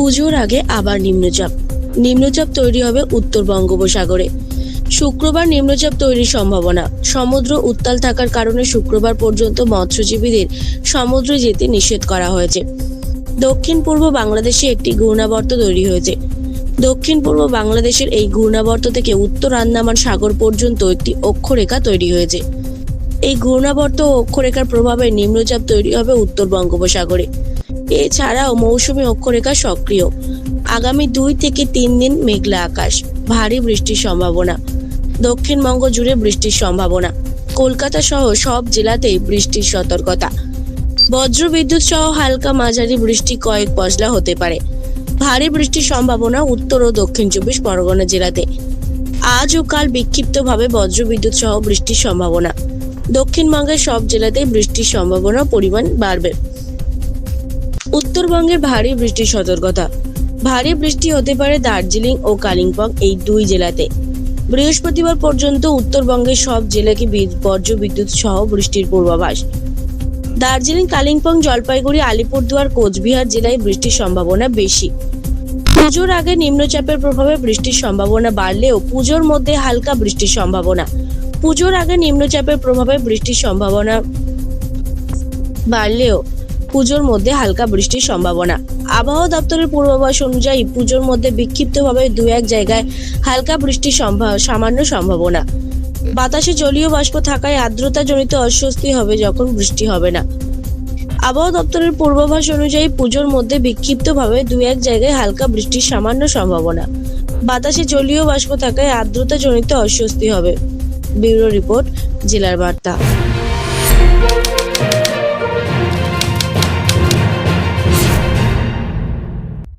পুজোর আগে আবার নিম্নচাপ। নিম্নচাপ তৈরি হবে উত্তর বঙ্গোপসাগরে। শুক্রবার নিম্নচাপ তৈরির সম্ভাবনা। সমুদ্র উত্তাল থাকার কারণে শুক্রবার পর্যন্ত মৎস্যজীবীদের সমুদ্রে যেতে নিষেধ করা হয়েছে। দক্ষিণ পূর্ব বাংলাদেশে একটি ঘূর্ণাবর্ত তৈরি হয়েছে। দক্ষিণ পূর্ব বাংলাদেশের এই ঘূর্ণাবর্ত থেকে উত্তর আন্দামান সাগর পর্যন্ত একটি অক্ষরেখা তৈরি হয়েছে। এই ঘূর্ণাবর্ত ও অক্ষরেখার প্রভাবে নিম্নচাপ তৈরি হবে উত্তর বঙ্গোপসাগরে। এছাড়াও মৌসুমী অক্ষরেখা সক্রিয়। আগামী দুই থেকে তিন দিন মেঘলা আকাশ, ভারী বৃষ্টির সম্ভাবনা। দক্ষিণবঙ্গ জুড়ে বৃষ্টির সম্ভাবনা। কলকাতা সহ সব জেলাতেই বৃষ্টির সতর্কতা। বজ্র বিদ্যুৎ সহ হালকা মাঝারি বৃষ্টি কয়েক পশলা হতে পারে। ভারী বৃষ্টির সম্ভাবনা উত্তর ও দক্ষিণ চব্বিশ পরগনা জেলাতে। আজ ও কাল বিক্ষিপ্তভাবে বজ্র বিদ্যুৎ সহ বৃষ্টির সম্ভাবনা। দক্ষিণবঙ্গের সব জেলাতেই বৃষ্টির সম্ভাবনা পরিমাণ বাড়বে। উত্তরবঙ্গের ভারী বৃষ্টির সতর্কতা। ভারী বৃষ্টি হতে পারে দার্জিলিং ও কালিম্পং এই দুই জেলাতে। বৃহস্পতিবার পর্যন্ত উত্তরবঙ্গের সব জেলাকে বি- বজ্র বিদ্যুৎ সহ বৃষ্টির পূর্বাভাস। দার্জিলিং, কালিম্পং, জলপাইগুড়ি, আলিপুরদুয়ার, কোচবিহার জেলায় বৃষ্টির সম্ভাবনা বেশি। পুজোর আগে নিম্নচাপের প্রভাবে বৃষ্টির সম্ভাবনা বাড়লেও পুজোর মধ্যে হালকা বৃষ্টির সম্ভাবনা। পুজোর আগে নিম্নচাপের প্রভাবে বৃষ্টির সম্ভাবনা বাড়লেও পুজোর মধ্যে হালকা বৃষ্টির সম্ভাবনা। আবহাওয়া দপ্তরের পূর্বাভাস অনুযায়ী পুজোর মধ্যে বিক্ষিপ্তভাবে দু এক জায়গায় হালকা বৃষ্টির সামান্য সম্ভাবনা। বাতাসে জলীয় বাষ্প থাকায় আর্দ্রতাজনিত অস্বস্তি হবে যখন বৃষ্টি হবে না। আবহাওয়া দপ্তরের পূর্বাভাস অনুযায়ী পুজোর মধ্যে বিক্ষিপ্তভাবে দু এক জায়গায় হালকা বৃষ্টির সামান্য সম্ভাবনা। বাতাসে জলীয় বাষ্প থাকায় আর্দ্রতাজনিত অস্বস্তি হবে। ব্যুরো রিপোর্ট, জেলার বার্তা।